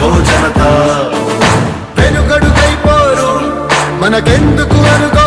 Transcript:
ఓ జనత. వెనుకడుకైపోరు మనకెందుకు అనుకో